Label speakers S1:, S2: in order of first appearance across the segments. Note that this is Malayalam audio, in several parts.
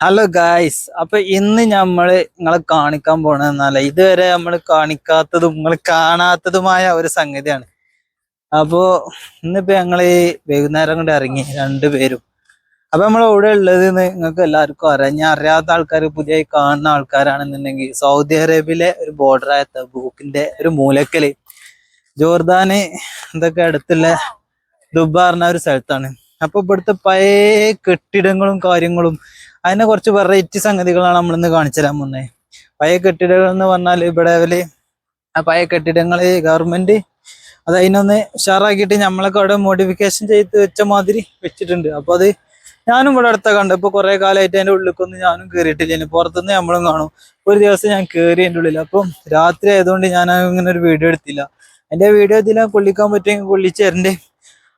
S1: ഹലോ ഗായ്സ് അപ്പൊ ഇന്ന് നമ്മൾ നിങ്ങളെ കാണിക്കാൻ പോണെന്നല്ല ഇതുവരെ നമ്മൾ കാണിക്കാത്തതും നിങ്ങൾ കാണാത്തതുമായ ഒരു സംഗതിയാണ്. അപ്പോ ഇന്നിപ്പോ ഞങ്ങൾ വൈകുന്നേരം കൊണ്ട് ഇറങ്ങി രണ്ടുപേരും അപ്പൊ നമ്മൾ ഇവിടെ ഉള്ളത് നിങ്ങൾക്ക് എല്ലാവർക്കും അറിയാം. ഞാൻ അറിയാത്ത ആൾക്കാർ പുതിയ കാണുന്ന ആൾക്കാരാണെന്നുണ്ടെങ്കിൽ സൗദി അറേബ്യയിലെ ഒരു ബോർഡറായ തബൂക്കിന്റെ ഒരു മൂലക്കൽ. ജോർദാന് ഇതൊക്കെ അടുത്തുള്ള ദുബാറിന ഒരു സ്ഥലത്താണ്. അപ്പൊ ഇവിടുത്തെ പഴയ കെട്ടിടങ്ങളും കാര്യങ്ങളും അതിനെ കുറച്ച് വെറൈറ്റി സംഗതികളാണ് നമ്മൾ ഇന്ന് കാണിച്ചു തരാൻ പോകുന്നത് പഴയ കെട്ടിടങ്ങൾ എന്ന് പറഞ്ഞാൽ ഇവിടെ അവർ ആ പഴയ കെട്ടിടങ്ങൾ ഗവൺമെന്റ് അത് അതിനൊന്ന് ഉഷാറാക്കിയിട്ട് നമ്മളൊക്കെ അവിടെ മോഡിഫിക്കേഷൻ ചെയ്ത് വെച്ച മാതിരി വെച്ചിട്ടുണ്ട്. അപ്പൊ അത് ഞാനും ഇവിടെ അടുത്ത കണ്ടു. ഇപ്പൊ കുറെ കാലമായിട്ട് അതിന്റെ ഉള്ളിലേക്കൊന്നും ഞാനും കയറിയിട്ടില്ല പുറത്തുനിന്ന് നമ്മളും കാണും. ഒരു ദിവസം ഞാൻ കയറി അതിന്റെ ഉള്ളിൽ അപ്പം രാത്രി ആയതുകൊണ്ട് ഞാൻ അങ്ങനെ ഒരു വീഡിയോ എടുത്തില്ല. എന്റെ വീഡിയോ ഇതിൽ കൊള്ളിക്കാൻ പറ്റുമെങ്കിൽ കൊള്ളിച്ച് തരണ്ടേ.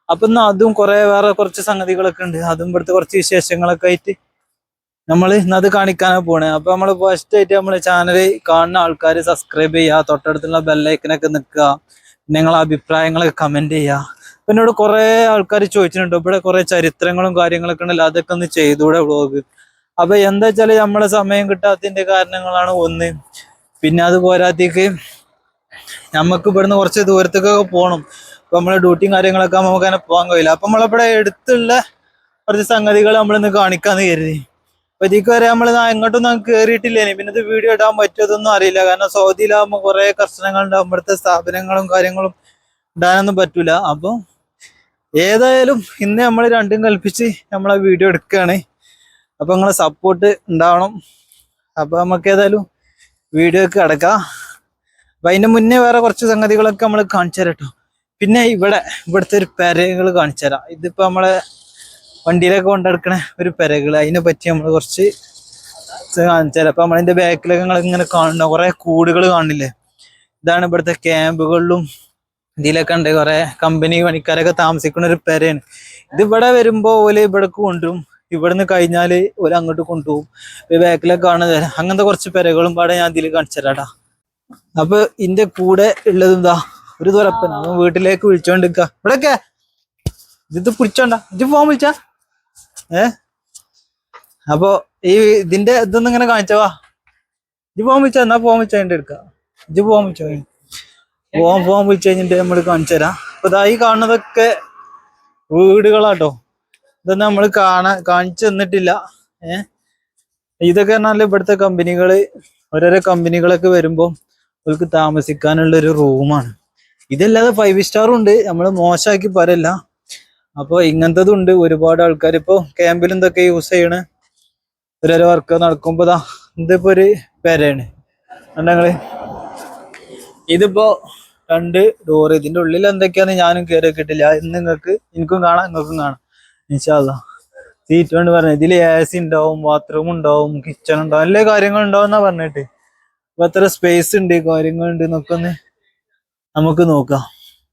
S1: അപ്പൊ അതും കുറെ വേറെ കുറച്ച് സംഗതികളൊക്കെ ഉണ്ട്. അതും ഇവിടുത്തെ കുറച്ച് വിശേഷങ്ങളൊക്കെ ആയിട്ട് നമ്മൾ ഇന്നത് കാണിക്കാനാണ് പോണേ. അപ്പൊ നമ്മൾ ഫസ്റ്റ് ആയിട്ട് നമ്മളെ ചാനൽ കാണുന്ന ആൾക്കാർ സബ്സ്ക്രൈബ് ചെയ്യുക തൊട്ടടുത്തുള്ള ബെല്ലൈക്കനൊക്കെ നിൽക്കുക. നിങ്ങളെ അഭിപ്രായങ്ങളൊക്കെ കമന്റ് ചെയ്യുക അപ്പൊ എന്നോട് കുറെ ആൾക്കാർ ചോദിച്ചിട്ടുണ്ട്. ഇവിടെ കുറെ ചരിത്രങ്ങളും കാര്യങ്ങളൊക്കെ ഉണ്ടല്ലോ അതൊക്കെ ഒന്ന് ചെയ്തൂടെ വ്ളോഗ് അപ്പൊ എന്താ വെച്ചാൽ നമ്മളെ സമയം കിട്ടാത്തതിന്റെ കാരണങ്ങളാണ് ഒന്ന്. പിന്നെ അത് പോരാത്തേക്ക് നമുക്ക് ഇവിടുന്ന് കുറച്ച് ദൂരത്തേക്കൊക്കെ പോകണം അപ്പൊ നമ്മളെ ഡ്യൂട്ടിയും കാര്യങ്ങളൊക്കെ നമുക്ക് അങ്ങനെ പോകാൻ കഴിയില്ല. അപ്പൊ നമ്മളിവിടെ അടുത്തുള്ള കുറച്ച് സംഗതികൾ നമ്മളിന്ന് കാണിക്കാന്ന് കരുതി. അപ്പൊ വരെ നമ്മൾ എങ്ങോട്ടൊന്നും കേറിയിട്ടില്ലേ പിന്നെ ഇത് വീഡിയോ ഇടാൻ പറ്റുമെന്നൊന്നും അറിയില്ല. കാരണം സൗദിയിലാകുമ്പോൾ കുറെ കർശനങ്ങൾ ഉണ്ടാവും. ഇവിടുത്തെ സ്ഥാപനങ്ങളും കാര്യങ്ങളും ഇടാനൊന്നും പറ്റൂല. അപ്പൊ ഏതായാലും ഇന്ന് നമ്മൾ രണ്ടും കൽപ്പിച്ച് നമ്മളെ വീഡിയോ എടുക്കുകയാണ് അപ്പൊ നിങ്ങളെ സപ്പോർട്ട് ഉണ്ടാവണം. അപ്പൊ നമുക്ക് ഏതായാലും വീഡിയോക്ക് കിടക്കാം അപ്പൊ അതിന്റെ മുന്നേ വേറെ കുറച്ച് സംഗതികളൊക്കെ നമ്മൾ കാണിച്ചു തരാം കേട്ടോ. പിന്നെ ഇവിടെ ഇവിടുത്തെ ഒരു പെരകൾ കാണിച്ചു തരാം ഇതിപ്പോ നമ്മളെ വണ്ടിയിലൊക്കെ കൊണ്ടെടുക്കണ ഒരു പെരകൾ അതിനെ പറ്റി നമ്മൾ കുറച്ച് ചിലപ്പോൾ നമ്മളതിന്റെ ബാക്കിലൊക്കെ നിങ്ങൾ ഇങ്ങനെ കാണുന്ന കുറെ കൂടുകൾ കാണില്ലേ? ഇതാണ് ഇവിടുത്തെ ക്യാമ്പുകളിലും ഇതിലൊക്കെ ഉണ്ട്. കുറെ കമ്പനി പണിക്കാരൊക്കെ താമസിക്കുന്ന ഒരു പെരയാണ്. ഇത് ഇവിടെ വരുമ്പോൾ ഓൽ ഇവിടേക്ക് കൊണ്ടുവരും. ഇവിടുന്ന് കഴിഞ്ഞാൽ ഓൽ അങ്ങോട്ട് കൊണ്ടുപോകും. ബാക്കിലൊക്കെ കാണുന്നത് അങ്ങനത്തെ കുറച്ച് പെരകളും പാടെ ഞാൻ ഇതിൽ കാണിച്ചു തരാട്ടാ അപ്പൊ ഇന്റെ കൂടെ ഉള്ളത് എന്താ? ഒരു തുറപ്പൻ അവൻ വീട്ടിലേക്ക് വിളിച്ചോണ്ടിരിക്ക. ഇവിടൊക്കെ. ഇത് പിടിച്ചോണ്ട. ഇത് ഫോൺ വിളിച്ച. ഏ? അപ്പൊ ഈ ഇതിന്റെ ഇതൊന്നും ഇങ്ങനെ കാണിച്ചവാ ഇത് പോകാൻ വിളിച്ച എന്നാ പോകാൻ വിളിച്ച അതിന്റെ എടുക്ക ഇത് പോകാൻ വിളിച്ചോ പോകാൻ പോകാൻ വിളിച്ചു കഴിഞ്ഞിട്ട് നമ്മൾ കാണിച്ചു തരാം. അപ്പൊ ഇതാ ഈ കാണുന്നതൊക്കെ വീടുകളാട്ടോ. ഇതൊന്നും നമ്മൾ കാണാൻ കാണിച്ചു തന്നിട്ടില്ല. ഏഹ് ഇതൊക്കെ പറഞ്ഞാൽ ഇവിടുത്തെ കമ്പനികൾ ഓരോരോ കമ്പനികളൊക്കെ വരുമ്പോ അവർക്ക് താമസിക്കാനുള്ള ഒരു റൂമാണ്. ഇതല്ലാതെ ഫൈവ് സ്റ്റാറും ഉണ്ട്. നമ്മൾ മോശമാക്കി പറയല്ല. അപ്പൊ ഇങ്ങനത്തതും ഉണ്ട് ഒരുപാട് ആൾക്കാർ ഇപ്പോ ക്യാമ്പിൽ എന്തൊക്കെ യൂസ് ചെയ്യണ്? ഓരോരോ വർക്ക് നടക്കുമ്പോ ദാ ഇതിപ്പോ ഒരു പെരയാണ്. കണ്ടങ്ങൾ ഇതിപ്പോ രണ്ട് ഡോർ ഇതിന്റെ ഉള്ളിൽ എന്തൊക്കെയാന്ന് ഞാനും കയറി കിട്ടില്ല ഇന്ന് നിങ്ങൾക്ക് എനിക്കും കാണാം നിങ്ങൾക്കും കാണാം. നിശാദ സീറ്റ് കൊണ്ട് പറഞ്ഞു ഇതിൽ എ സി ഉണ്ടാവും ബാത്റൂം ഉണ്ടാവും കിച്ചൺ ഉണ്ടാവും എല്ലാ കാര്യങ്ങളും ഉണ്ടാവും എന്നാ പറഞ്ഞിട്ട്. അപ്പൊ എത്ര സ്പേസ് ഉണ്ട് കാര്യങ്ങളുണ്ട് എന്നൊക്കെ ഒന്ന് നമുക്ക് നോക്കാം.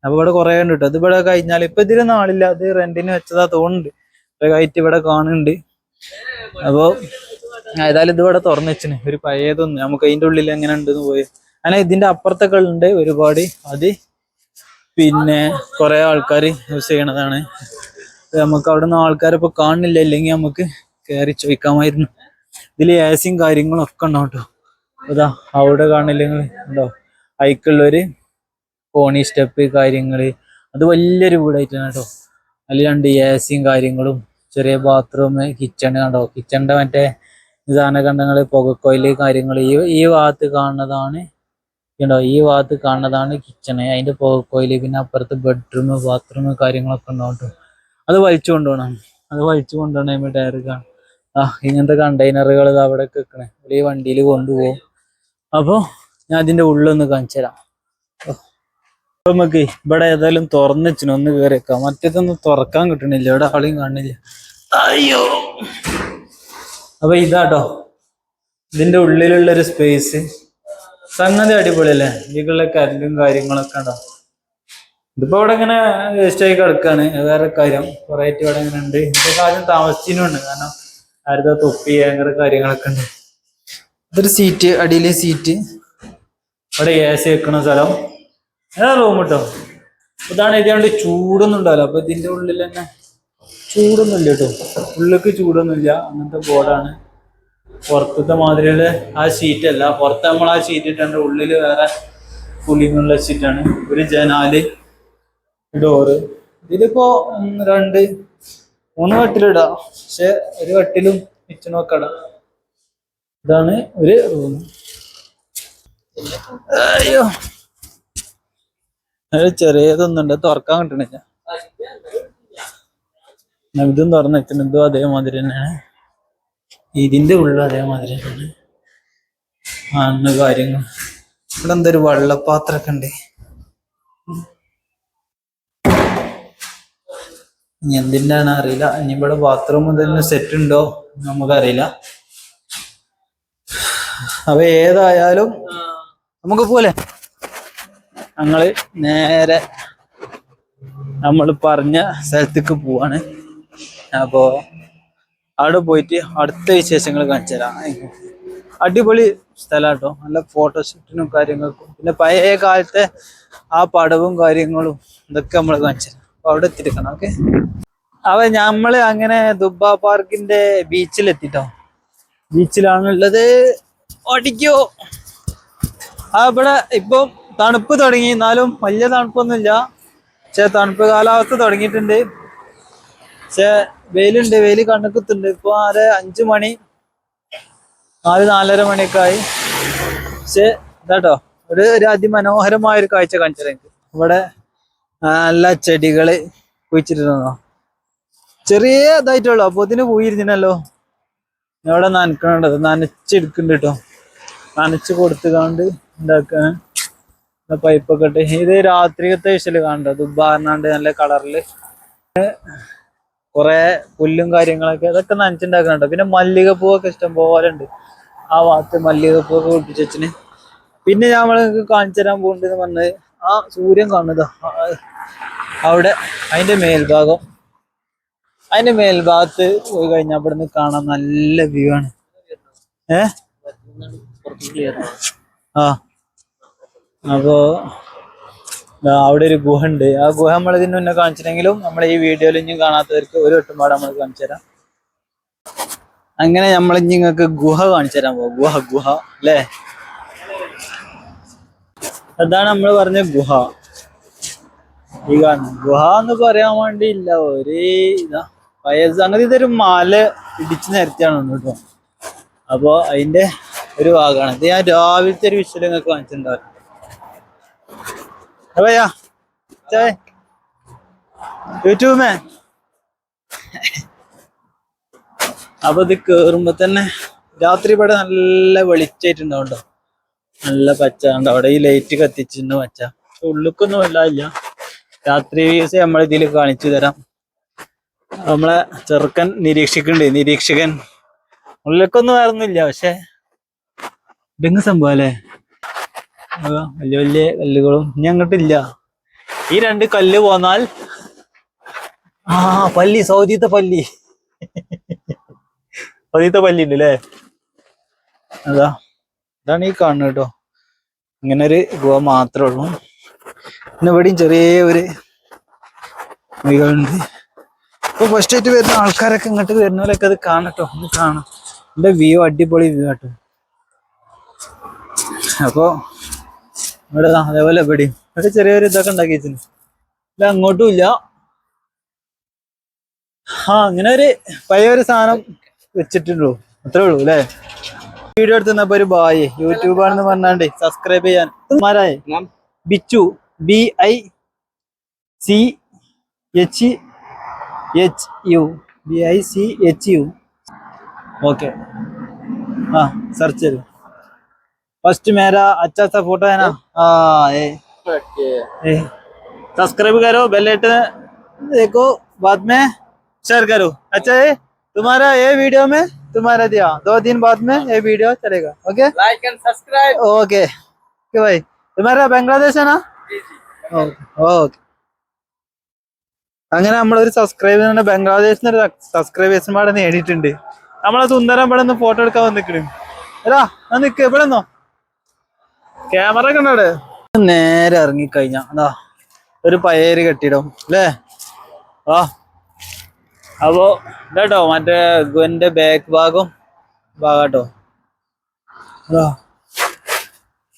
S1: അപ്പൊ ഇവിടെ കുറെ ഉണ്ട് കേട്ടോ ഇത് ഇവിടെ കഴിഞ്ഞാൽ ഇപ്പൊ ഇതിന് നാളില്ല. അത് റെന്റിന് വെച്ചതാ തോന്നുന്നുണ്ട്. ഇപ്പൊ കയറ്റി ഇവിടെ കാണുന്നുണ്ട്. അപ്പൊ ഏതായാലും ഇത് ഇവിടെ തുറന്നു വെച്ചിന്. ഒരു പഴയതൊന്നും. നമുക്ക് അതിന്റെ ഉള്ളിൽ എങ്ങനെ ഉണ്ടെന്ന് പോയി. അങ്ങനെ ഇതിന്റെ അപ്പുറത്തൊക്കെ ഉണ്ട് ഒരുപാട്. അത് പിന്നെ കുറെ ആൾക്കാർ യൂസ് ചെയ്യണതാണ്. നമുക്ക് അവിടെ നിന്ന് ആൾക്കാരെ ഇപ്പൊ കാണുന്നില്ല. ഇല്ലെങ്കിൽ നമുക്ക് കയറി ചോദിക്കാമായിരുന്നു. ഇതിൽ എ സിയും കാര്യങ്ങളും ഒക്കെ ഉണ്ടാവും കേട്ടോ? അതാ അവിടെ കാണില്ലെങ്കിൽ ഉണ്ടോ? അയക്കുള്ളൊരു കോണി സ്റ്റെപ്പ് കാര്യങ്ങൾ. അത് വലിയൊരു വീടായിട്ടാണ് കേട്ടോ. അതിൽ രണ്ട് എ സിയും കാര്യങ്ങളും ചെറിയ ബാത്റൂം കിച്ചൺ കണ്ടോ കിച്ചണിന്റെ മറ്റേ നിധാന കണ്ടങ്ങൾ പുകക്കോയിൽ കാര്യങ്ങൾ ഈ ഈ ഭാഗത്ത് കാണുന്നതാണ് കണ്ടോ? ഈ ഭാഗത്ത് കാണുന്നതാണ് കിച്ചണ് അതിന്റെ പുകക്കോയിൽ പിന്നെ അപ്പുറത്ത് ബെഡ്റൂം ബാത്റൂം കാര്യങ്ങളൊക്കെ ഉണ്ടാവും കേട്ടോ. അത് വലിച്ചു കൊണ്ടുപോകണം. അത് വലിച്ചു കൊണ്ടുപോകണം നമ്മൾ ടയർ കാണും. ആ ഇങ്ങനത്തെ കണ്ടെയ്നറുകൾ അവിടെ വെക്കണേ. ഈ വണ്ടിയിൽ കൊണ്ടുപോകും. അപ്പോൾ ഞാൻ അതിന്റെ ഉള്ളൊന്ന് കാണിച്ചു തരാം നമുക്ക് ഇവിടെ ഏതായാലും തുറന്നു വെച്ചിന്. ഒന്ന് കയറിയേക്കാം മറ്റേതൊന്നും തുറക്കാൻ കിട്ടണില്ല. ഇവിടെ ആളെയും കാണില്ല. അയ്യോ. അപ്പൊ ഇതാട്ടോ. ഇതിന്റെ ഉള്ളിലുള്ള ഒരു സ്പേസ് സംഗതി അടിപൊളിയല്ലേ? ഇതിലുള്ള കരണ്ടും കാര്യങ്ങളൊക്കെ ഉണ്ടോ? ഇതിപ്പോ ഇവിടെ ഇങ്ങനെ വേസ്റ്റ് ആയി കിടക്കാണ്. വേറെ കാര്യം. കുറെ ഇവിടെ ഇങ്ങനെ ഉണ്ട്. ഇതൊക്കെ ആദ്യം താമസിച്ചിനുണ്ട് കാരണം ആരുടെ തൊപ്പി അങ്ങനെ കാര്യങ്ങളൊക്കെ ഉണ്ട്. ഇതൊരു സീറ്റ് അടിയിലെ സീറ്റ് ഇവിടെ എ സി വെക്കണ സ്ഥലം. ഏതാ റൂം കേട്ടോ ഇതാണ് ഇതാണ്ട് ചൂടൊന്നും ഉണ്ടാവില്ല. അപ്പൊ ഇതിന്റെ ഉള്ളിൽ തന്നെ ചൂടൊന്നും ഇല്ല കേട്ടോ ഉള്ളിലേക്ക് ചൂടൊന്നും ഇല്ല. അങ്ങനത്തെ ബോർഡാണ് പുറത്തത്തെ മാതിരിയുടെ ആ ഷീറ്റ് അല്ല. പുറത്ത് നമ്മൾ ആ ഷീറ്റ് ഇട്ടുണ്ട് ഉള്ളിൽ വേറെ പുളിങ്ങുള്ള ഷീറ്റാണ് ഒരു ജനാല് ഡോറ് ഇതിലിപ്പോ രണ്ട് മൂന്ന് വട്ടിലിടാ പക്ഷെ ഒരു വട്ടിലും കിച്ചണൊക്കെ ഇടാം ഇതാണ് ഒരു റൂം അയ്യോ. ചെറിയതൊന്നുണ്ട്. തുറക്കാൻ കിട്ടണില്ല ഇതും തുറന്നു വെച്ചിട്ടുണ്ട്. ഇതും അതേമാതിരി തന്നെയാണ്. ഇതിന്റെ ഉള്ളിൽ അതേമാതിരി തന്നെയാണ്. ആണ് കാര്യങ്ങൾ. ഇവിടെ എന്തൊരു വെള്ളപ്പാത്രമൊക്കെ ഉണ്ട്. ഇനി എന്തിന്റെയാണ് അറിയില്ല. ഇനി ഇവിടെ ബാത്റൂം തന്നെ സെറ്റ് ഉണ്ടോ നമുക്കറിയില്ല. അപ്പൊ ഏതായാലും നമുക്ക് പോലെ ഞങ്ങൾ നേരെ നമ്മൾ പറഞ്ഞ സ്ഥലത്തേക്ക് പോവാണ്. അപ്പോ അവിടെ പോയിട്ട് അടുത്ത വിശേഷങ്ങൾ കാണിച്ചു തരാം. അടിപൊളി സ്ഥലാട്ടോ. നല്ല ഫോട്ടോഷൂട്ടിനും കാര്യങ്ങൾക്കും. പിന്നെ പഴയ കാലത്തെ ആ പടവും കാര്യങ്ങളും ഇതൊക്കെ നമ്മൾ കാണിച്ചു തരാം. അപ്പൊ അവിടെ എത്തിയിരിക്കണം ഓക്കെ? അപ്പൊ നമ്മൾ അങ്ങനെ ദുബ പാർക്കിന്റെ ബീച്ചിലെത്തിട്ടോ ബീച്ചിലാണുള്ളത് ഓടിക്കോ. ആ ഇപ്പം തണുപ്പ് തുടങ്ങി. എന്നാലും വലിയ തണുപ്പൊന്നുമില്ല. പക്ഷെ തണുപ്പ് കാലാവസ്ഥ തുടങ്ങിയിട്ടുണ്ട്. പക്ഷെ വെയിലുണ്ട്. വെയിൽ കണ്ണുക്കുത്തുണ്ട്. ഇപ്പൊ ആരെ അഞ്ചു മണി നാല് നാലര മണിയൊക്കെ ആയി പക്ഷെ ഇതാട്ടോ. ഒരു ഒരു അതിമനോഹരമായ ഒരു കാഴ്ച എനിക്ക്. ഇവിടെ നല്ല ചെടികൾ കുഴിച്ചിട്ടുണ്ടോ ചെറിയ ഇതായിട്ടുള്ളൂ. അപ്പൊ ഇതിന് പോയിരുന്നല്ലോ ഇവിടെ നനക്കണത് നനച്ചെടുക്കുന്നുണ്ട് കേട്ടോ. നനച്ച് കൊടുത്തുകാണ്ട് ഉണ്ടാക്കാൻ പൈപ്പൊക്കെ ഇട്ട്. ഇത് രാത്രികത്തെ വിഷൽ കാണണ്ടോ ദുബാറിനാണ്ട് നല്ല കളറിൽ കൊറേ പുല്ലും കാര്യങ്ങളൊക്കെ അതൊക്കെ നനച്ചുണ്ടാക്കുന്നുണ്ട്. പിന്നെ മല്ലികപ്പൂവൊക്കെ ഇഷ്ടം പോലെ ഉണ്ട്. ആ ഭാഗത്ത് മല്ലികപ്പൂവൊക്കെ വെച്ചിന്. പിന്നെ ഞാൻ നിങ്ങൾക്ക് കാണിച്ചു തരാൻ പോകുന്നുണ്ടെന്ന് പറഞ്ഞത് ആ സൂര്യൻ കാണുന്നതാ അവിടെ. അതിന്റെ മേൽഭാഗം. അതിന്റെ മേൽഭാഗത്ത് പോയി കഴിഞ്ഞാൽ അവിടെ നിന്ന് കാണാൻ നല്ല വ്യൂ ആണ്. ഏ? ആ. അപ്പോ അവിടെ ഒരു ഗുഹ ഉണ്ട് ആ ഗുഹ നമ്മൾ ഇതിന് മുന്നേ കാണിച്ചിട്ടെങ്കിലും നമ്മൾ ഈ വീഡിയോയിൽ ഇനിയും കാണാത്തവർക്ക് ഒരു ഒട്ടുപാട് നമ്മൾ കാണിച്ചു തരാം. അങ്ങനെ നമ്മൾ ഇനി നിങ്ങൾക്ക് ഗുഹ കാണിച്ചു തരാൻ പോകും ഗുഹ ഗുഹ അല്ലേ? അതാണ് നമ്മൾ പറഞ്ഞ ഗുഹ. ഈ കാണുന്നത് ഗുഹ എന്ന് പറയാൻ വേണ്ടി ഇല്ല ഒരു ഇതാ. പഴയ അങ്ങനെ ഇതൊരു മാല ഇടിച്ചു നിരത്തിയാണ് കേട്ടോ. അപ്പോ അതിന്റെ ഒരു ഭാഗമാണ്. ഇത് ഞാൻ രാവിലത്തെ ഒരു വിഷയം നിങ്ങൾക്ക് കാണിച്ചിട്ടുണ്ടാവും. है भैया चाय യൂട്യൂബ് മേ അപ്പൊ ഇത് കേറുമ്പോ തന്നെ രാത്രി ഇവിടെ നല്ല വെളിച്ചായിട്ടുണ്ടാവും ട്ടോ. നല്ല പച്ച ഉണ്ട് അവിടെ ഈ ലൈറ്റ് കത്തിച്ചിട്ടുണ്ട് പച്ച ഉള്ളിക്കൊന്നും ഇല്ല രാത്രി വ്യൂസ് നമ്മൾ ഇതിൽ കാണിച്ചു തരാം നമ്മളെ ചെറുക്കൻ നിരീക്ഷിക്കുന്നുണ്ട് നിരീക്ഷകൻ ഉള്ളിലേക്കൊന്നും വേറൊന്നുമില്ല പക്ഷെ ഇതെങ്ങ് സംഭവം അല്ലേ അതാ വലിയ വലിയ കല്ലുകളും. ഇനി അങ്ങോട്ടില്ല ഈ രണ്ട് കല്ല് പോന്നാൽ ആ പല്ലി സൗദിത്തെ പല്ലി. സൗദിത്തെ പല്ലി ഉണ്ട് അല്ലേ അതാ. ഇതാണ് ഈ കാണുന്നത് കേട്ടോ. ഇങ്ങനെ ഒരു ഗുഹ മാത്രമേ ഉള്ളൂ. പിന്നെ ഇവിടെയും ചെറിയ ഒരു മുറികളുണ്ട്. ഇപ്പൊ ഫസ്റ്റ് ആയിട്ട് വരുന്ന ആൾക്കാരൊക്കെ ഇങ്ങോട്ട് വരുന്നവരൊക്കെ അത് കാണട്ടോ ഒന്ന് കാണാം. എന്റെ വ്യൂ അടിപൊളി വ്യൂ ആട്ടോ അപ്പോ ഇവിടെ അതേപോലെ പെടി ഇവിടെ ചെറിയൊരു ഇതൊക്കെ ഉണ്ടാക്കി വെച്ചിന്. ഇല്ല അങ്ങോട്ടും ഇല്ല. ആ അങ്ങനെ ഒരു പഴയ ഒരു സാധനം വെച്ചിട്ടുള്ളൂ. അത്രേ ഉള്ളൂ അല്ലേ? വീഡിയോ എടുത്തുന്നപ്പോ ഒരു ബായ് യൂട്യൂബ് ആണെന്ന് പറഞ്ഞാണ്ട് സബ്സ്ക്രൈബ് ചെയ്യാൻ. മാരായി Bichu B I C H H U B I C H U okay ആ സെർച്ച് ചെയ്തു. फर्स्ट मेरा अच्छा सा फोटो है ना हाँ ये ये सब्सक्राइब करो बेल आइकन देखो बाद में शेयर करो अच्छा है तुम्हारा ये वीडियो में तुम्हारा दिया दो दिन बाद में ये वीडियो चलेगा okay
S2: like and subscribe
S1: okay okay भाई तुम्हारा बांग्लादेश है ना ഓക്കെ അങ്ങനെ നമ്മളൊരു സബ്സ്ക്രൈബർ ബംഗ്ലാദേശിന് ഒരു സബ്സ്ക്രൈബേഴ്സും പാടെ നേടിയിട്ടുണ്ട് നമ്മളെ സുന്ദരം ഇവിടെ നിന്ന് ഫോട്ടോ എടുക്കാൻ വന്നിക്കണ് എടാ ഞാൻ നിക്ക് ഇവിടെ നിന്നോ ക്യാമറ കണ്ടോടെ നേരെ ഇറങ്ങിക്കഴിഞ്ഞ അതാ ഒരു പയറ് കെട്ടിടും അല്ലേ? ആ അപ്പോ ഇതാട്ടോ മറ്റേ ഗുവന്റെ ബാക്ക് ഭാഗം ഭാഗാട്ടോ.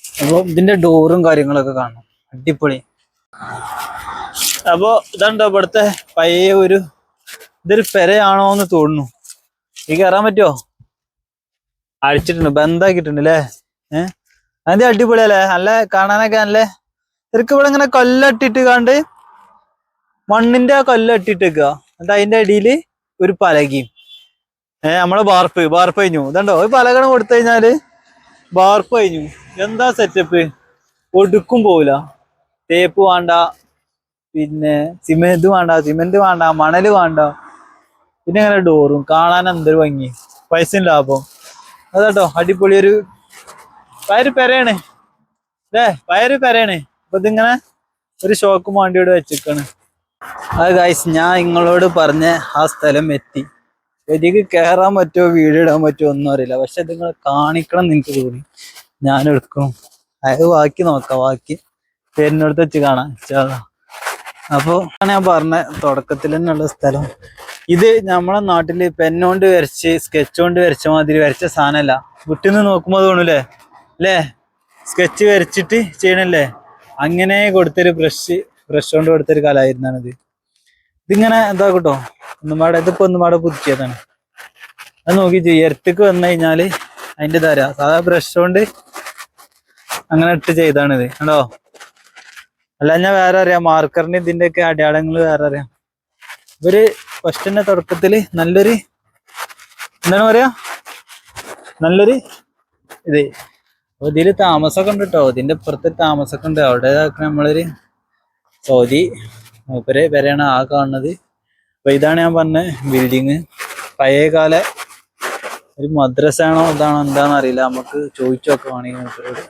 S1: അപ്പൊ ഇതിന്റെ ഡോറും കാര്യങ്ങളൊക്കെ കാണണം. അടിപൊളി. അപ്പോ ഇതാണ്ടോ ഇവിടുത്തെ പയ്യ ഒരു ഇതൊരു പെരയാണോ എന്ന് തോന്നുന്നു. ഈ കയറാൻ പറ്റുമോ അടിച്ചിട്ടുണ്ട് ബന്ധാക്കിയിട്ടുണ്ട് അല്ലേ? ഏഹ് അതിന്റെ അടിപൊളിയല്ലേ? നല്ല കാണാനൊക്കെ നല്ല ശരിക്കും ഇവിടെ ഇങ്ങനെ കൊല്ലട്ടിട്ട് കണ്ട് മണ്ണിന്റെ ആ കൊല്ലട്ടിട്ടേക്കുക എന്നിട്ട് അതിന്റെ അടിയിൽ ഒരു പലകയും. ഏഹ് നമ്മളെ ബാർപ്പ് ബാർപ്പ് കഴിഞ്ഞു. ഇതുണ്ടോ? ഒരു പലകണ കൊടുത്തു കഴിഞ്ഞാൽ ബാർപ്പ് കഴിഞ്ഞു. എന്താ സെറ്റപ്പ് ഒടുക്കും പോവില്ല. തേപ്പ് വേണ്ട. പിന്നെ സിമെന്റ് വേണ്ട സിമെന്റ് വേണ്ട മണൽ വേണ്ട. പിന്നെ അങ്ങനെ ഡോറും കാണാൻ എന്തൊരു ഭംഗി. പൈസ ലാഭം അതാട്ടോ അടിപൊളി ഒരു പയറ് പെരയാണ്. അല്ലേ പയറ് പെരയാണ്. അപ്പൊ ഇതിങ്ങനെ ഒരു ഷോക്ക് വണ്ടിയോട് വെച്ചിക്കാണ് അത് ഗൈസ് ഞാൻ നിങ്ങളോട് പറഞ്ഞ ആ സ്ഥലം എത്തി. എനിക്ക് കയറാൻ പറ്റുമോ വീഡിയോ ഇടാൻ പറ്റുമോ ഒന്നും അറിയില്ല. പക്ഷെ നിങ്ങൾ കാണിക്കണം എന്ന് എനിക്ക് തോന്നി. ഞാൻ എടുക്കും. അത് ബാക്കി നോക്കാം ബാക്കി പേരിനടുത്ത് വെച്ച് കാണാം ഇൻഷാല്ലാ. അപ്പോ ആണ് ഞാൻ പറഞ്ഞ തുടക്കത്തിൽ തന്നെയുള്ള സ്ഥലം. ഇത് നമ്മളെ നാട്ടിൽ പെന്നോണ്ട് വരച്ച് സ്കെച്ച് കൊണ്ട് വരച്ച മാതിരി വരച്ച സാധനമല്ല. വിട്ടിൽ നിന്ന് നോക്കുമ്പോൾ തോന്നൂലേ അല്ലേ സ്കെച്ച് വരച്ചിട്ട് ചെയ്യണല്ലേ? അങ്ങനെ കൊടുത്തൊരു ബ്രഷ് ബ്രഷ് കൊണ്ട് കൊടുത്തൊരു കലായിരുന്നാണിത് ഇതിങ്ങനെ എന്താ കേട്ടോ? ഒന്നുപാടെ ഇതിപ്പോ ഒന്നുപാടെ പുതുക്കിയതാണ്. അത് നോക്കി എർത്തേക്ക് വന്നു കഴിഞ്ഞാൽ അതിന്റെ തര സാധാ ബ്രഷ് കൊണ്ട് അങ്ങനെ ഇട്ട് ചെയ്താണിത്. കണ്ടോ? അല്ല ഞാൻ വേറെ അറിയാം. മാർക്കറിന് ഇതിന്റെ ഒക്കെ അടയാളങ്ങൾ വേറെ അറിയാം. ഇവർ ഫസ്റ്റ് തന്നെ തുടക്കത്തിൽ നല്ലൊരു എന്താണ് പറയാ? നല്ലൊരു ഇത്. അപ്പൊ ഇതിൽ താമസമൊക്കെ ഉണ്ട് കേട്ടോ ഇതിന്റെ ഇപ്പുറത്ത് താമസമൊക്കെ ഉണ്ട്. അവിടെ നമ്മളൊരു സൗദി മൂപ്പര് വരെയാണ് ആ കാണുന്നത്. അപ്പൊ ഇതാണ് ഞാൻ പറഞ്ഞ ബിൽഡിങ് പഴയകാല ഒരു മദ്രസ ആണോ ഇതാണോ എന്താണെന്ന് അറിയില്ല. നമുക്ക് ചോദിച്ചു നോക്കാം വേണമെങ്കിൽ മൂപ്പരോട്.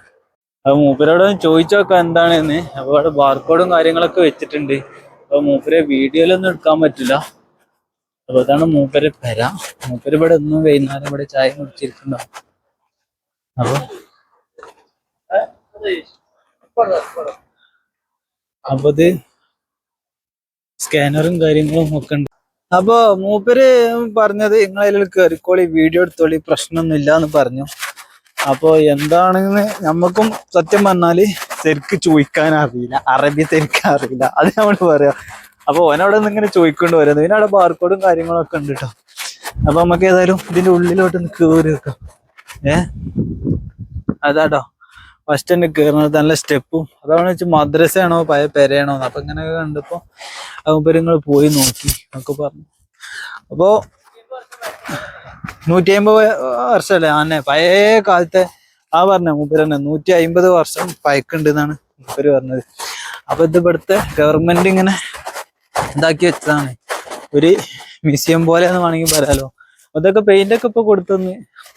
S1: അപ്പൊ മൂപ്പരോട് ചോദിച്ചു നോക്കാം എന്താണെന്ന്. അപ്പൊ അവിടെ ബാർക്കോഡും കാര്യങ്ങളൊക്കെ വെച്ചിട്ടുണ്ട്. അപ്പൊ മൂപ്പരെ വീഡിയോയിലൊന്നും എടുക്കാൻ പറ്റില്ല. അപ്പൊ അതാണ് മൂപ്പര് പെര. മൂപ്പര് ഇവിടെ ഒന്നും വൈകുന്നേരം ഇവിടെ ചായ കുടിച്ചിരിക്കുന്നുണ്ടാവും അപ്പൊ അപ്പൊ ഇത് സ്കാനറും കാര്യങ്ങളും ഒക്കെ ഉണ്ട്. അപ്പൊ മൂപ്പര് പറഞ്ഞത് നിങ്ങളതിൽ കയറിക്കോളി വീഡിയോ എടുത്തോളി പ്രശ്നമൊന്നും ഇല്ല എന്ന് പറഞ്ഞു. അപ്പോ എന്താണെന്ന് നമ്മക്കും സത്യം പറഞ്ഞാൽ ശരിക്ക് ചോദിക്കാൻ അറിയില്ല. അറബി ശരിക്കും അറിയില്ല. അത് നമ്മൾ പറയാ. അപ്പൊ ഓനവിടെ നിന്ന് ഇങ്ങനെ ചോദിക്കൊണ്ട് വരുന്നത് പിന്നെ അവിടെ ബാർക്കോഡും കാര്യങ്ങളും ഒക്കെ ഉണ്ട് കേട്ടോ അപ്പൊ നമുക്ക് ഏതായാലും ഇതിന്റെ ഉള്ളിലോട്ട് ഒന്ന് കയറി വെക്കാം ഏ അതാട്ടോ ഫസ്റ്റ് തന്നെ കയറുന്നത് നല്ല സ്റ്റെപ്പും അതാണ് വെച്ചാൽ മദ്രസയാണോ? പഴയ പെരയാണോ. അപ്പൊ ഇങ്ങനെ കണ്ടപ്പോ നിങ്ങൾ പോയി നോക്കി എന്നൊക്കെ പറഞ്ഞു. അപ്പോ നൂറ്റി അമ്പത് വർഷമല്ലേ ആന്നെ പഴയ കാലത്തെ ആ പറഞ്ഞ മൂപ്പര് തന്നെ നൂറ്റി അമ്പത് വർഷം പയക്കുണ്ട് എന്നാണ് മൂപ്പര് പറഞ്ഞത്. അപ്പൊ ഇത് ഇവിടുത്തെ ഗവൺമെന്റ് ഇങ്ങനെ ഇതാക്കി വെച്ചതാണ്. ഒരു മ്യൂസിയം പോലെ എന്ന് വേണമെങ്കിൽ പറയാലോ. അതൊക്കെ പെയിന്റ് ഒക്കെ ഇപ്പൊ കൊടുത്തു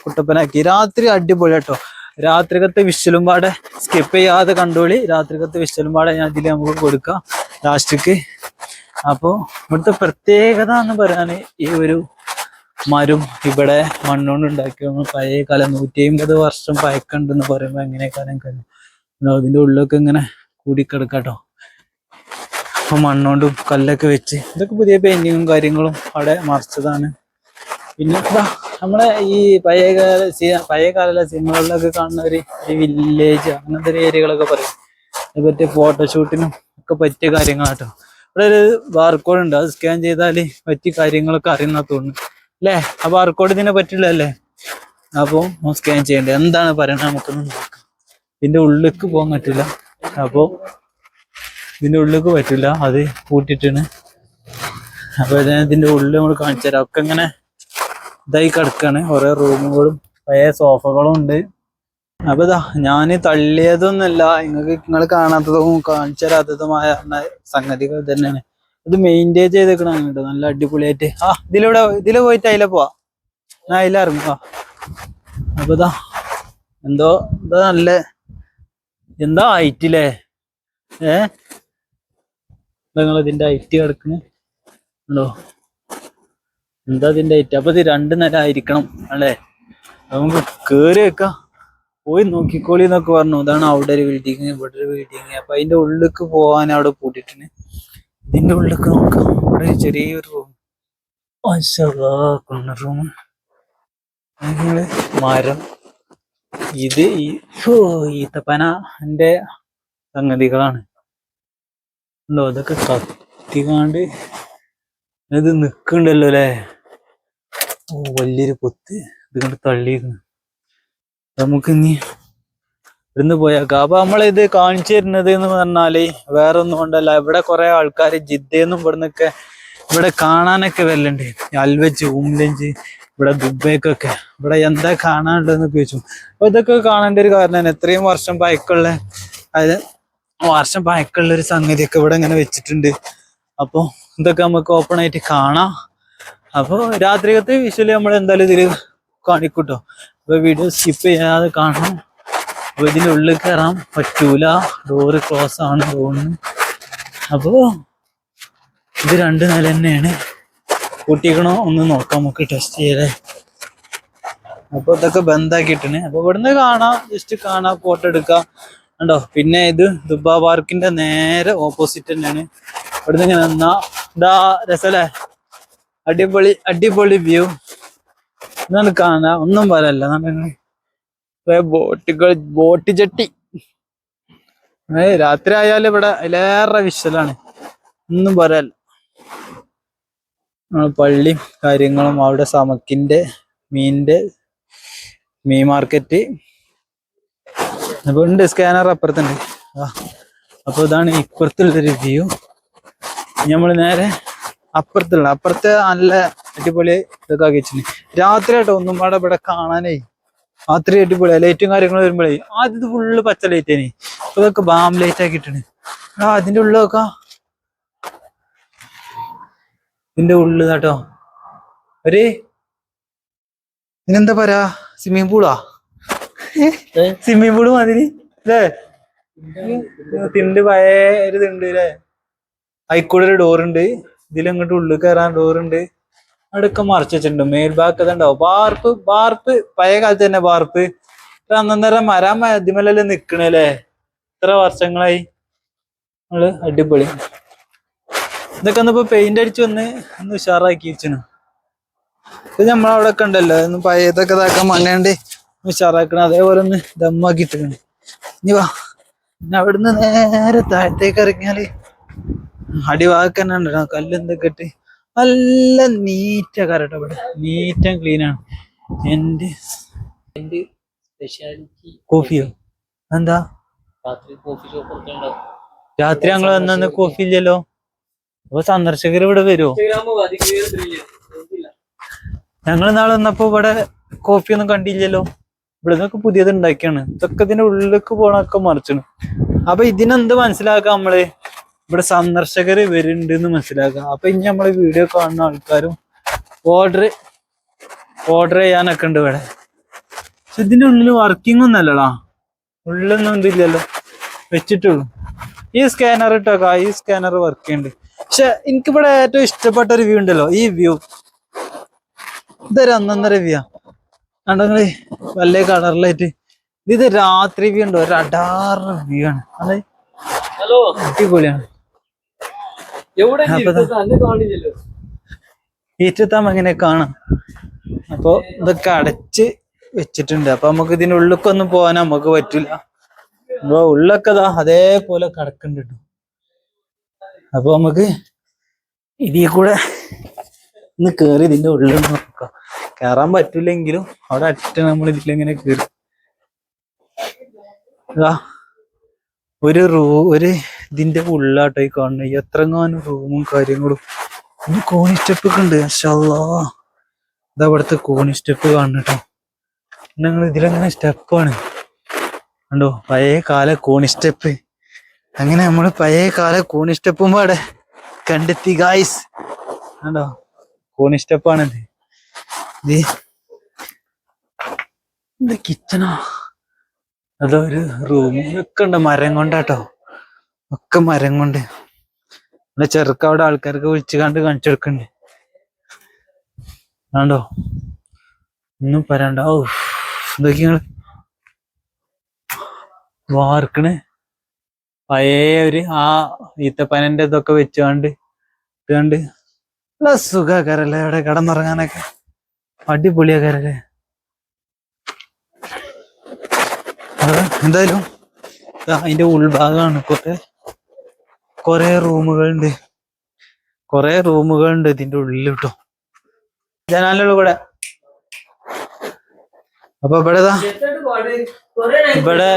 S1: കുട്ടപ്പനാക്കി. രാത്രി അടിപൊളി കേട്ടോ രാത്രികത്തെ വിശ്വലും പാടെ സ്കിപ്പ് ചെയ്യാതെ കണ്ടോളി. രാത്രികത്തെ വിശ്വലും പാടെ ഞാൻ ഇതിൽ നമുക്ക് കൊടുക്കാം. ലാസ്റ്റിക്ക് അപ്പോ ഇവിടുത്തെ പ്രത്യേകത എന്ന് പറയാന് ഈ ഒരു മരം ഇവിടെ മണ്ണുകൊണ്ട് ഉണ്ടാക്കിയ പഴയ കാലം നൂറ്റി അമ്പത് വർഷം പഴക്കണ്ടെന്ന് പറയുമ്പോ എങ്ങനെയൊക്കെ കാര്യം അതിന്റെ ഉള്ളിലൊക്കെ ഇങ്ങനെ കൂടിക്കിടക്കാട്ടോ. അപ്പൊ മണ്ണോണ്ടും കല്ലൊക്കെ വെച്ച് ഇതൊക്കെ പുതിയ പെയിന്റിങ്ങും കാര്യങ്ങളും അവിടെ മറിച്ചതാണ്. പിന്നെ നമ്മളെ ഈ പഴയകാല പഴയകാലത്തെ പഴയകാല സിനിമകളിലൊക്കെ കാണുന്ന ഒരു വില്ലേജ് അങ്ങനത്തെ ഒരു ഏരിയകളൊക്കെ പറയും. അത് പറ്റിയ ഫോട്ടോഷൂട്ടിനും ഒക്കെ പറ്റിയ കാര്യങ്ങളാട്ടോ. ഇവിടെ ഒരു ബാർകോഡ് ഉണ്ട്. അത് സ്കാൻ ചെയ്താൽ പറ്റിയ കാര്യങ്ങളൊക്കെ അറിയുന്ന തോന്നുന്നു അല്ലേ? ആ ബാർകോഡ് ഇതിനെ പറ്റില്ലല്ലേ അപ്പോൾ സ്കാൻ ചെയ്യണ്ടേ? എന്താണ് പറയണത് നമുക്കൊന്ന് നോക്കാം. ഇതിന്റെ ഉള്ളിലേക്ക് പോകാൻ പറ്റില്ല. അപ്പോൾ ഇതിന്റെ ഉള്ളിലേക്ക് പറ്റില്ല. അത് കൂട്ടിയിട്ടാണ് അപ്പോൾ ഞാൻ ഇതിന്റെ ഉള്ളിൽ നമ്മൾ കാണിച്ചു തരാം ഒക്കെ ഇങ്ങനെ ഇതായി കിടക്കാണ്. ഓരോ റൂമുകളും പഴയ സോഫകളും ഉണ്ട്. അപ്പൊ ഇതാ ഞാൻ തള്ളിയതൊന്നുമല്ല. നിങ്ങൾക്ക് നിങ്ങൾ കാണാത്തതും കാണിച്ചു തരാത്തതുമായ സംഗതികൾ തന്നെയാണ് ഇത് മെയിന്റെയിൻ ചെയ്തേക്കണം കേട്ടോ നല്ല അടിപൊളിയായിട്ട്. ആ ഇതിലൂടെ ഇതിൽ പോയിട്ട് അതിലെ പോവാ. ഞാൻ അതിലെ ഇറങ്ങുക അപ്പൊ ഇതാ എന്തോ എന്താ നല്ല എന്താ ഹൈറ്റില്ലേ ഏ? നിങ്ങൾ ഇതിന്റെ ഹൈറ്റ് കിടക്കണേ. ഉണ്ടോ എന്താ ഇതിന്റെ ഹൈറ്റ് രണ്ടു നില ആയിരിക്കണം അല്ലേ? നമുക്ക് കേറി വെക്കാം. പോയി നോക്കിക്കോളി എന്നൊക്കെ പറഞ്ഞു. ഇതാണ് അവിടെ ഒരു ബിൽഡിങ് ഇവിടെ ഒരു ബിൽഡിങ് അപ്പൊ അതിന്റെ ഉള്ളിലേക്ക് പോവാൻ അവിടെ പൂട്ടിട്ടുണ്ട് ഇതിന്റെ ഉള്ളിലേക്ക് നോക്കാം. ഇവിടെ ചെറിയൊരു റൂം റൂം നിങ്ങൾ മരം. ഇത് ഈത്തപ്പന എന്റെ സംഗതികളാണ്. ഉണ്ടോ? കത്തി കത്തിക്കാണ്ട് ഇത് നിക്കണ്ടല്ലോ അല്ലേ? ഓ വലിയൊരു പൊത്ത് ഇത് കണ്ട് തള്ളിയിരുന്നു. നമുക്ക് ഇനി ഇവിടുന്ന് പോയേക്കാം അപ്പൊ നമ്മളിത് കാണിച്ചു തരുന്നത് എന്ന് പറഞ്ഞാൽ വേറെ ഒന്നും കൊണ്ടല്ല. ഇവിടെ കുറെ ആൾക്കാർ ജിദ്ദന്നും ഇവിടുന്നൊക്കെ ഇവിടെ കാണാനൊക്കെ വരലുണ്ട്. അൽവച്ച് ഉംലഞ്ച് ഇവിടെ ദുബൈക്കൊക്കെ. ഇവിടെ എന്താ കാണാനുണ്ടെന്ന് ചോദിച്ചു. അപ്പൊ ഇതൊക്കെ കാണേണ്ട ഒരു കാരണമാണ് എത്രയും വർഷം പഴക്കമുള്ള അതായത് വർഷം പഴക്കമുള്ള ഒരു സംഗതിയൊക്കെ ഇവിടെ ഇങ്ങനെ വെച്ചിട്ടുണ്ട്. അപ്പോൾ ഇതൊക്കെ നമുക്ക് ഓപ്പൺ ആയിട്ട് കാണാം. അപ്പൊ രാത്രികത്തെ വിഷ്വലി നമ്മൾ എന്തായാലും ഇതിൽ കാണിക്കൂട്ടോ. അപ്പൊ വീഡിയോ സ്കിപ്പ് ചെയ്യാതെ കാണാം അപ്പൊ ഇതിന്റെ ഉള്ളിൽ കയറാൻ പറ്റൂല. ഡോറ് ക്ലോസ് ആണ് തോന്നുന്നു. അപ്പോ ഇത് രണ്ട് നില തന്നെയാണ്. കൂട്ടിക്കണോ ഒന്ന് നോക്കാം. നമുക്ക് ടെസ്റ്റ് ചെയ്യലേ. അപ്പൊ ഇതൊക്കെ ബന്ധാക്കിയിട്ടാണ് അപ്പൊ ഇവിടുന്ന് കാണാം. ജസ്റ്റ് കാണാം. ഫോട്ടോ എടുക്കാം. കണ്ടോ? പിന്നെ ഇത് ദുബ പാർക്കിന്റെ നേരെ ഓപ്പോസിറ്റ് തന്നെയാണ്. ഇവിടുന്ന് ഇങ്ങനെ നിന്നാ. ഇതാ രസല്ലേ? അടിപൊളി അടിപൊളി വ്യൂ ഇതാണ് കാണാ. ഒന്നും പറയല്ല. ബോട്ടുകൾ ബോട്ട് ചട്ടി രാത്രി ആയാലും ഇവിടെ അതിലേറെ വിശലാണ്. ഒന്നും പറയല്ല. പള്ളി കാര്യങ്ങളും അവിടെ സമക്കിന്റെ മീനിന്റെ മീൻ മാർക്കറ്റ്. അപ്പൊ ഉണ്ട് സ്കാനർ അപ്പുറത്തുണ്ട്. അപ്പൊ ഇതാണ് ഇപ്പുറത്തുള്ളൊരു വ്യൂ നമ്മൾ നേരെ അപ്പുറത്തുള്ള അപ്പുറത്തെ നല്ല അടിപൊളി ഇതൊക്കെ ആക്കി രാത്രിയായിട്ട് ഒന്നും പാടെ ഇവിടെ കാണാനേ. രാത്രി അടിപൊളി. ലൈറ്റും കാര്യങ്ങളും വരുമ്പോഴേ. ആദ്യത് ഫുള്ള് പച്ച ലൈറ്റേനെ ഇതൊക്കെ ബാം ലൈറ്റ് ആക്കിയിട്ടാണ് ആ അതിന്റെ ഉള്ളിൽ നോക്കാം. ഇതിന്റെ ഉള്ളിൽ കേട്ടോ ഒരു ഇതിനെന്താ പറയാ? സ്വിമ്മിങ് പൂളാ സ്വിമ്മിങ് പൂൾ മാതിരി. അല്ലേ തിണ്ട് പഴയ ഒരു തിണ്ട് അല്ലേ അയിക്കൂടെ ഒരു ഡോറുണ്ട് ഇതിലങ്ങോട്ട് ഉള്ളിൽ കയറാൻ ഡോറുണ്ട്. അവിടെയൊക്കെ മറച്ചു മേൽഭാഗത്ത് ഉണ്ടാവും. വാർപ്പ് വാർപ്പ് പഴയ കാലത്ത് തന്നെ വാർപ്പ്. അന്നേരം മരാൻ മതിമല്ലേ നിക്കണല്ലേ? ഇത്ര വർഷങ്ങളായി. നമ്മൾ അടിപൊളി. ഇതൊക്കെ ഒന്നിപ്പോ പെയിന്റ് അടിച്ചു വന്ന് ഒന്ന് ഉഷാറാക്കി വെച്ചു ഇത് നമ്മളവിടെ ഒക്കെ ഉണ്ടല്ലോ. ഒന്ന് പഴയതൊക്കെ ഇതാക്കാൻ മണ്ണേണ്ട് ഉഷാറാക്കണം. അതേപോലെ ഒന്ന് ദമ്മാക്കിയിട്ടുണ്ട് ഇനി വാ. പിന്നെ അവിടുന്ന് നേരെ താഴത്തേക്ക് ഇറങ്ങിയാൽ അടിവാക്ക് തന്നെ ഉണ്ടോ കല്ല് എന്തൊക്കെ ഇട്ട് നല്ല നീറ്റ കരട്ടോ ഇവിടെ. നീറ്റ് ആൻഡ് ക്ലീൻ ആണ് എന്റെ
S2: സ്പെഷ്യാലിറ്റി
S1: കോഫിയോ? എന്താ
S2: രാത്രി കോഫി ഷോപ്പ്
S1: രാത്രി ഞങ്ങൾ വന്നു കോഫി ഇല്ലല്ലോ. അപ്പൊ സന്ദർശകർ ഇവിടെ വരുമോ ഞങ്ങൾ നാളെ വന്നപ്പോ ഇവിടെ കോഫി ഒന്നും കണ്ടില്ലല്ലോ. ഇവിടെ നിന്നൊക്കെ പുതിയത് ഉണ്ടാക്കിയാണ്. ഇതൊക്കെ ഇതിന്റെ ഉള്ളിലേക്ക് പോണൊക്കെ മറിച്ചാണ്. അപ്പൊ ഇതിനെന്ത് മനസ്സിലാക്കാം നമ്മൾ? ഇവിടെ സന്ദർശകർ വരുന്നുണ്ട് എന്ന് മനസ്സിലാക്കാം. അപ്പൊ ഇനി നമ്മളെ വീഡിയോ കാണുന്ന ആൾക്കാരും ഓർഡർ ഓർഡർ ചെയ്യാനൊക്കെ ഉണ്ട് ഇവിടെ. പക്ഷെ ഇതിന്റെ ഉള്ളിൽ വർക്കിംഗ് ഒന്നും അല്ലടാ. ഉള്ളിലൊന്നും ഇതില്ലല്ലോ വെച്ചിട്ടുള്ളൂ. ഈ സ്കാനർ ഇട്ടോക്കാ. ഈ സ്കാനർ വർക്ക് ചെയ്യുന്നുണ്ട് പക്ഷെ എനിക്കിവിടെ ഏറ്റവും ഇഷ്ടപ്പെട്ട ഒരു വ്യൂ ഉണ്ടല്ലോ. ഈ വ്യൂ ഇതൊരു അന്നന്നര വ്യൂ കണ്ടങ്ങൾ വല്ല കളറിലായിട്ട് ഇത് രാത്രി വ്യൂ ഉണ്ടോ? ഒരു അടാറ് വ്യൂ ആണ്. അതെ? അടിപൊളിയാണ്. ഈറ്റത്താം അങ്ങനെ കാണാം. അപ്പൊ ഇതൊക്കെ അടച്ച് വെച്ചിട്ടുണ്ട്. അപ്പൊ നമുക്ക് ഇതിന്റെ ഉള്ളിക്കൊന്നും പോകാൻ നമുക്ക് പറ്റില്ല. അപ്പൊ ഉള്ളൊക്കെ ഇതാ അതേപോലെ കിടക്കുന്നുണ്ട്. അപ്പൊ നമുക്ക് ഇതിൽ കൂടെ ഇന്ന് കേറി ഇതിന്റെ ഉള്ളിൽ നോക്കാം. കേറാൻ പറ്റില്ലെങ്കിലും അവിടെ അറ്റ നമ്മൾ ഇതിലിങ്ങനെ കേറി. ഒരു റൂ ഒരു ഇതിന്റെ ഉള്ളാട്ടോ ഈ കാണുന്നത് എത്രങ്ങാനും റൂമും കാര്യങ്ങളും. കോണി സ്റ്റെപ്പ് ഒക്കെ ഉണ്ട്. മാഷല്ലാ. ഇതാ ഇവിടുത്തെ കോണി സ്റ്റെപ്പ് കാണുട്ടോ ഞങ്ങൾ ഇതിലങ്ങനെ സ്റ്റെപ്പാണ് കണ്ടോ? പഴയ കാല കോണി സ്റ്റെപ്പ് അങ്ങനെ നമ്മൾ പഴയ കാല കോണി സ്റ്റെപ്പും പാടെ കണ്ടെത്തി ഗായ്സ് കണ്ടോ? കോണി സ്റ്റെപ്പാണ് ഇത് ഇത് കിച്ചണോ അതോ ഒരു റൂമൊക്കെ ഉണ്ട്. മരം കൊണ്ടാട്ടോ. ഒക്കെ മരം കൊണ്ട്. നമ്മളെ ചെറുക്ക അവിടെ ആൾക്കാർക്ക് വിളിച്ചു കണ്ട്? കാണിച്ചെടുക്കണ്ട് ആണ്ടോ ഒന്നും പറയണ്ട. ഓ ഇതൊക്കെ വാർക്കണ്. പഴയ ഒരു ആ ഈത്തപ്പനന്റെ ഇതൊക്കെ വെച്ചുകൊണ്ട് ഇട്ടുകൊണ്ട് നല്ല സുഖാക്കാരല്ലേ അവിടെ കിടന്നുറങ്ങാനൊക്കെ. അടിപൊളിയാക്കാരല്ലേ. എന്തായാലും അതിന്റെ ഉൾഭാഗമാണ് കുറെ കുറെ റൂമുകളുണ്ട്. കുറെ റൂമുകളുണ്ട് ഇതിന്റെ ഉള്ളിൽ കേട്ടോ ജനാലുള്ള കൂടെ അപ്പൊ ഇവിടെ ഇവിടെ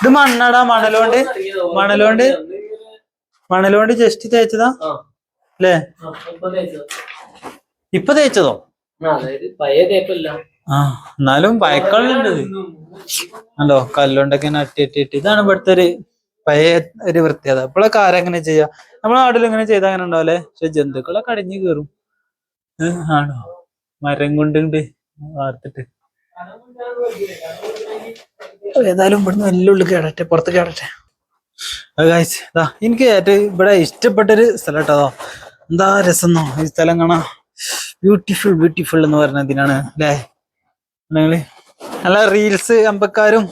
S1: ഇത് മണ്ണടാ മണലോണ്ട്. മണലോണ്ട്. മണലോണ്ട് ജസ്റ്റ് തേച്ചതാ? അല്ലേ ഇപ്പൊ തേച്ചതോ. ആ എന്നാലും പയക്കള്ളുണ്ട് അല്ലോ കല്ലുണ്ടൊക്കെ നട്ടിട്ടിട്ട്. ഇതാണ് ഇവിടുത്തെ ഒരു പഴയ ഒരു വൃത്തിയത ഇപ്പോഴൊക്കെ ആരെങ്ങനെ ചെയ്യാ? നമ്മളെ നാട്ടിൽ ഇങ്ങനെ ചെയ്താൽ അങ്ങനെ ഉണ്ടാവില്ലേ പക്ഷെ ജന്തുക്കളൊക്കെ അടിഞ്ഞു കയറും ആണോ? മരം കൊണ്ടുണ്ട് വാർത്തിട്ട്. ഏതായാലും ഇവിടുന്ന് നല്ല ഉള്ളിൽ കേടട്ടെ പുറത്ത് കേടട്ടെ. എനിക്ക് ഏറ്റവും ഇവിടെ ഇഷ്ടപ്പെട്ടൊരു സ്ഥലം കേട്ടോ എന്താ രസന്നോ? ഈ സ്ഥലം കാണാ ബ്യൂട്ടിഫുൾ ബ്യൂട്ടിഫുൾ എന്ന് പറഞ്ഞതിനാണ് അല്ലേ? നല്ല റീൽസ് അമ്പക്കാരും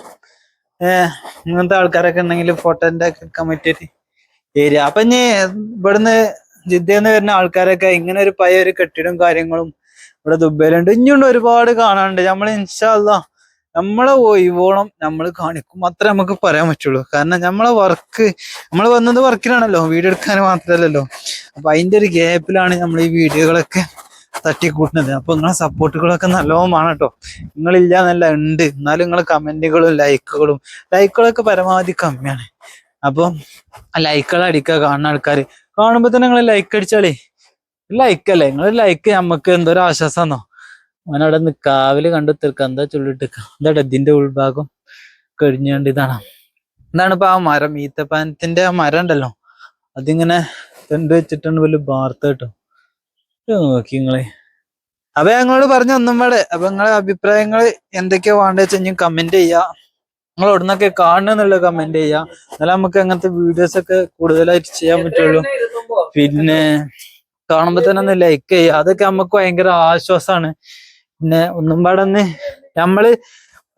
S1: ഇങ്ങനത്തെ ആൾക്കാരൊക്കെ ഉണ്ടെങ്കിൽ ഫോട്ടോന്റെ ഒക്കെ പറ്റിയൊരു ഏരിയ. അപ്പൊ ഇനി ഇവിടുന്ന് ജിദ്ദന്ന് വരുന്ന ആൾക്കാരൊക്കെ ഇങ്ങനെ ഒരു പഴയ ഒരു കെട്ടിടം കാര്യങ്ങളും ഇവിടെ ദുബൈയിലുണ്ട്. ഇനിയുണ്ട് ഒരുപാട് കാണാനുണ്ട്. നമ്മൾ ഇൻഷാല്ല നമ്മളെ ഒഴിവോളം നമ്മൾ കാണിക്കും. മാത്രമേ നമുക്ക് പറയാൻ പറ്റുള്ളൂ. കാരണം നമ്മളെ വർക്ക് നമ്മൾ വന്നത് വർക്കിനാണല്ലോ വീഡിയോ എടുക്കാൻ മാത്രമല്ലല്ലോ. അപ്പൊ അതിന്റെ ഒരു ഗ്യാപ്പിലാണ് നമ്മൾ ഈ വീഡിയോകളൊക്കെ തട്ടിക്കൂട്ടുന്നത്. അപ്പൊ നിങ്ങളെ സപ്പോർട്ടുകളൊക്കെ നല്ലോണമാണ് കേട്ടോ നിങ്ങളില്ല എന്നല്ല ഉണ്ട്. എന്നാലും നിങ്ങളെ കമന്റുകളും ലൈക്കുകളും ലൈക്കുകളൊക്കെ പരമാവധി കമ്മിയാണ്. അപ്പം ലൈക്കുകൾ അടിക്കുക കാണുന്ന ആൾക്കാർ കാണുമ്പോ തന്നെ നിങ്ങൾ ലൈക്ക് അടിച്ചാളേ ലൈക്ക് അല്ലേ? നിങ്ങൾ ലൈക്ക് നമുക്ക് എന്തോ ഒരു ആശ്വാസമെന്നോ അവനവിടെ നിക്കാവിൽ കണ്ടു തീർക്ക എന്താ ചുള്ളിട്ടിക്ക എന്താ ഇതിന്റെ ഉൾഭാഗം കഴിഞ്ഞുകൊണ്ട് ഇതാണ്. എന്താണ് ഇപ്പൊ ആ മരം. ഈത്തപ്പാനത്തിന്റെ ആ മരം ഉണ്ടല്ലോ. അതിങ്ങനെ തെണ്ട് വെച്ചിട്ടാണ് വലിയ വാർത്ത കേട്ടോ നോക്കി നിങ്ങളെ. അപ്പൊ ഞങ്ങളോട് പറഞ്ഞ ഒന്നും പാടെ. അപ്പൊ നിങ്ങളെ അഭിപ്രായങ്ങൾ എന്തൊക്കെയാ വേണ്ടത് വെച്ചാൽ ഞാൻ കമന്റ് ചെയ്യാ. നിങ്ങൾ എവിടുന്നൊക്കെ കാണുന്നുള്ള കമന്റ് ചെയ്യാ. എന്നാലും നമുക്ക് അങ്ങനത്തെ വീഡിയോസ് ഒക്കെ കൂടുതലായിട്ട് ചെയ്യാൻ പറ്റുള്ളൂ. പിന്നെ കാണുമ്പോ തന്നെ ഒന്ന് ലൈക്ക് ചെയ്യുക അതൊക്കെ നമുക്ക് ഭയങ്കര ആശ്വാസമാണ് പിന്നെ ഒന്നും പാടന്ന് നമ്മൾ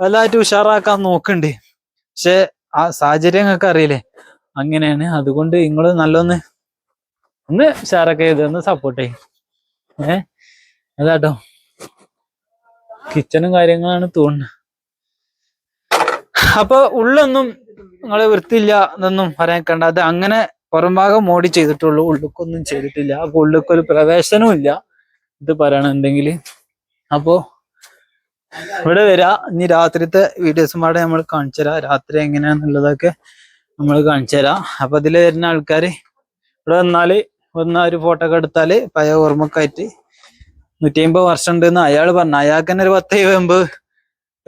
S1: വലുതായിട്ട് ഉഷാറാക്കാൻ നോക്കുന്നുണ്ട് പക്ഷെ ആ സാഹചര്യം നിങ്ങൾക്ക് അറിയില്ലേ? അങ്ങനെയാണ്. അതുകൊണ്ട് നിങ്ങൾ നല്ലൊന്ന് ഒന്ന് ഉഷാറൊക്കെ ചെയ്ത് ഒന്ന് സപ്പോർട്ട് ചെയ്യും. ഏ? അതാട്ടോ. കിച്ചണും കാര്യങ്ങളാണ് തോന്നുന്നത് അപ്പൊ ഉള്ളൊന്നും നിങ്ങൾ വൃത്തിയില്ല എന്നൊന്നും പറയാൻ അത് അങ്ങനെ പുറം ഭാഗം മോടി ചെയ്തിട്ടുള്ളൂ. ഉള്ളുക്കൊന്നും ചെയ്തിട്ടില്ല. അപ്പൊ ഉള്ളുക്കൊരു പ്രവേശനവും ഇല്ല. ഇത് പറയണെന്നുണ്ടെങ്കിൽ അപ്പോ ഇവിടെ വരാ. ഇനി രാത്രിത്തെ വീഡിയോസും പാടെ നമ്മൾ കാണിച്ചു തരാം. രാത്രി എങ്ങനെയാന്നുള്ളതൊക്കെ നമ്മൾ കാണിച്ചു തരാം. അപ്പൊ ഇതിൽ വരുന്ന ആൾക്കാര് ഇവിടെ വന്നാൽ വന്ന ഒരു ഫോട്ടോ ഒക്കെ എടുത്താൽ പഴയ ഓർമ്മക്കായിട്ട്. നൂറ്റി അമ്പത് വർഷം ഉണ്ടെന്ന് അയാൾ പറഞ്ഞു. അയാൾക്ക് തന്നെ ഒരു പത്ത് എൺപത്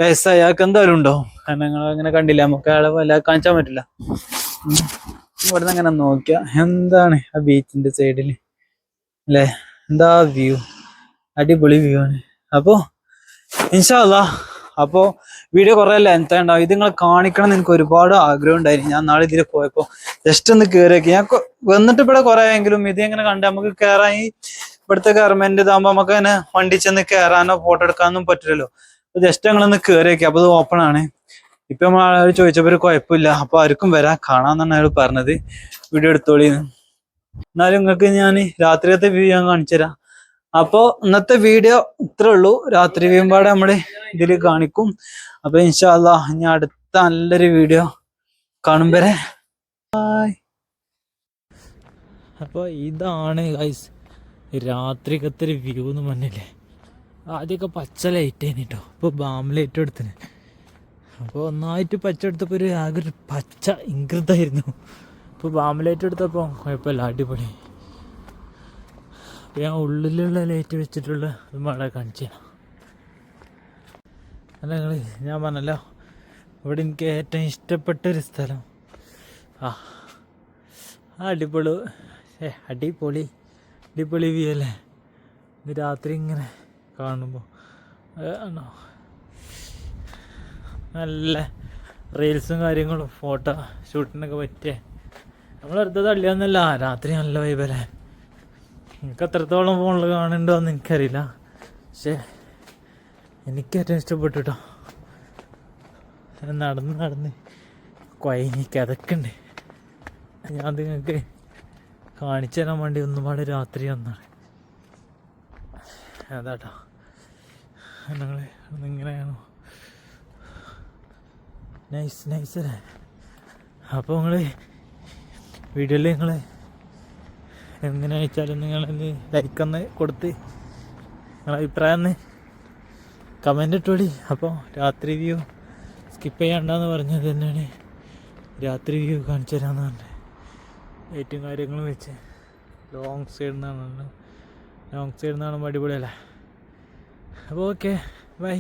S1: വയസ്സ് അയാൾക്ക് എന്തായാലും ഉണ്ടാവും കാരണം ഞങ്ങൾ അങ്ങനെ കണ്ടില്ല. നമുക്ക് അയാളെ വല്ല കാണിച്ചാൻ പറ്റില്ല. ഇവിടെ നിന്ന് അങ്ങനെ നോക്കിയ എന്താണ് ആ ബീച്ചിന്റെ സൈഡിൽ അല്ലേ? എന്താ വ്യൂ അടിപൊളി വ്യൂ ആണ്. അപ്പോ ഇൻഷാല്ല അപ്പോ വീഡിയോ കുറെ ലെങ്ത് ഉണ്ടാവും. ഇത് നിങ്ങൾ കാണിക്കണം എനിക്ക് ഒരുപാട് ആഗ്രഹം ഉണ്ടായിരുന്നു. ഞാൻ നാളെ ഇതിൽ പോയപ്പോ ജസ്റ്റ് ഒന്ന് കയറിയൊക്കെ ഞാൻ വന്നിട്ട് ഇവിടെ കുറെ എങ്കിലും ഇത് എങ്ങനെ കണ്ട് നമുക്ക് കയറാൻ ഈ ഇവിടുത്തെ ഗവൺമെന്റ് ഇതാകുമ്പോ നമുക്ക് അങ്ങനെ വണ്ടി ചെന്ന് കയറാനോ ഫോട്ടോ എടുക്കാനൊന്നും പറ്റില്ലല്ലോ. ജസ്റ്റ് ഞങ്ങളൊന്ന് കയറിയൊക്കെ അപ്പൊ ഇത് ഓപ്പൺ ആണ്. ഇപ്പൊ നമ്മൾ ആൾ ചോദിച്ചപ്പോ കുഴപ്പമില്ല. അപ്പൊ ആർക്കും വരാം കാണാന്നാണ് അയാൾ പറഞ്ഞത്. വീഡിയോ എടുത്തോളി എന്നാലും നിങ്ങൾക്ക് ഞാൻ രാത്രിയത്തെ വ്യൂ ഞാൻ കാണിച്ചു തരാം. അപ്പോ ഇന്നത്തെ വീഡിയോ ഇത്രേ ഉള്ളൂ. രാത്രി വീമ്പാടെ നമ്മൾ ഇതിൽ കാണിക്കും. അപ്പൊ ഇൻഷാല്ല ഇനി അടുത്ത നല്ലൊരു വീഡിയോ കാണും വരെ. ബൈ അപ്പൊ ഇതാണ് ഗൈസ് രാത്രിക്കത്തെ ഒരു വ്യൂ എന്ന് പറഞ്ഞില്ലേ? ആദ്യമൊക്കെ പച്ച ലൈറ്റ് ആയിരുന്നു കേട്ടോ ഇപ്പോൾ ബാം ലൈറ്റ് എടുത്തിന്. അപ്പോൾ ഒന്നായിട്ട് പച്ച എടുത്തപ്പോൾ ഒരു ആകെ ഒരു പച്ച ഇങ്കൃതായിരുന്നു ഇപ്പോൾ ബാം ലൈറ്റ് എടുത്തപ്പോൾ കുഴപ്പമില്ല അടിപൊളി. അപ്പോൾ ഞാൻ ഉള്ളിലുള്ള ലൈറ്റ് വെച്ചിട്ടുള്ള മഴ കാണിച്ചു അല്ല നിങ്ങൾ ഞാൻ പറഞ്ഞല്ലോ ഇവിടെ എനിക്ക് ഏറ്റവും ഇഷ്ടപ്പെട്ട ഒരു സ്ഥലം ആ. അടിപൊളി. ഏ അടിപൊളി. അടിപൊളി വ്യൂ അല്ലേ? ഇത് രാത്രി ഇങ്ങനെ കാണുമ്പോൾ ആണോ? നല്ല റീൽസും കാര്യങ്ങളും ഫോട്ടോ ഷൂട്ടിനൊക്കെ പറ്റിയ. നമ്മൾ അടുത്ത തള്ളിയൊന്നുമല്ല. രാത്രി നല്ല വൈബല്ലേ നിങ്ങൾക്ക് എത്രത്തോളം ഫോണിൽ കാണുന്നുണ്ടോ എന്ന് എനിക്കറിയില്ല. പക്ഷേ എനിക്ക് ഏറ്റവും ഇഷ്ടപ്പെട്ടു കേട്ടോ നടന്ന് നടന്ന് നടന്ന് അതൊക്കെ കിതക്കുണ്ട് ഞാൻ നിങ്ങൾക്ക് കാണിച്ചു തരാൻ വേണ്ടി ഒന്നുപാട് രാത്രി വന്നാണ് അതാട്ടോ. ഞങ്ങൾ ഇങ്ങനെയാണോ നൈസ് നൈസ് അല്ലേ? അപ്പോൾ നിങ്ങൾ വീഡിയോയിൽ നിങ്ങൾ എങ്ങനെ വെച്ചാലും നിങ്ങൾ ലൈക്ക് ഒന്ന് കൊടുത്ത് നിങ്ങളെ അഭിപ്രായം ഒന്ന് കമന്റ് ഇട്ടോടി. അപ്പോൾ രാത്രി വ്യൂ സ്കിപ്പ് ചെയ്യണ്ടെന്ന് പറഞ്ഞത് തന്നെയാണ്. രാത്രി വ്യൂ കാണിച്ചു തരാമെന്ന് പറഞ്ഞത്. ലൈറ്റും കാര്യങ്ങളും വെച്ച്. ലോങ് സൈഡിൽ നിന്നാണല്ലോ ലോങ് സൈഡിൽ നിന്നാണ് അടിപൊളിയല്ലേ? അപ്പോൾ ഓക്കെ ബൈ